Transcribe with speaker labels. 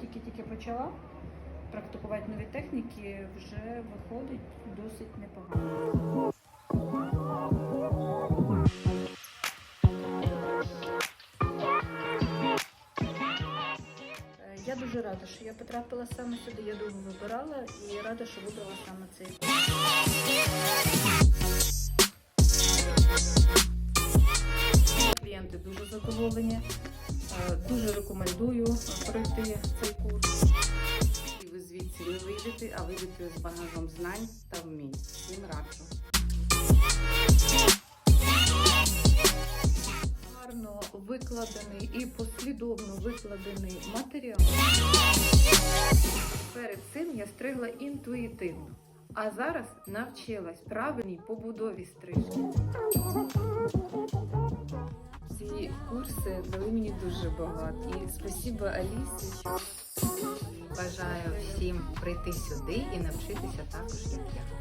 Speaker 1: тільки-тільки почала практикувати нові техніки, вже виходить досить непогано. Е, Я дуже рада, що я потрапила саме сюди. Я довго вибирала і рада, що вибрала саме цей. Клієнти дуже задоволені. Е, Дуже рекомендую пройти цей курс.
Speaker 2: І ви звідси не вийдете, а вийдете з багажом знань та вмінь. Всім раджу.
Speaker 1: Гарно викладений і послідовно викладений матеріал. Перед цим я стригла інтуїтивно, а зараз навчилась правильній побудові стрижки.
Speaker 2: Ці курси дали мені дуже багато. І спасіба Алісі.
Speaker 3: Бажаю всім прийти сюди і навчитися також як я.